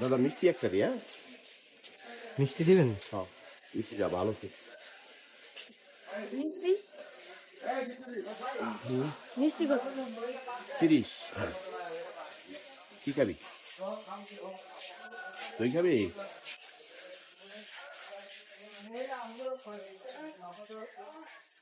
দাদা মিষ্টি একটা দিয়া মিষ্টি দিবেন মিষ্টি হ্যাঁ, যা ভালো মিষ্টি মিষ্টি কত তিরিশ কি খাবি তুই খাবি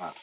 Wow.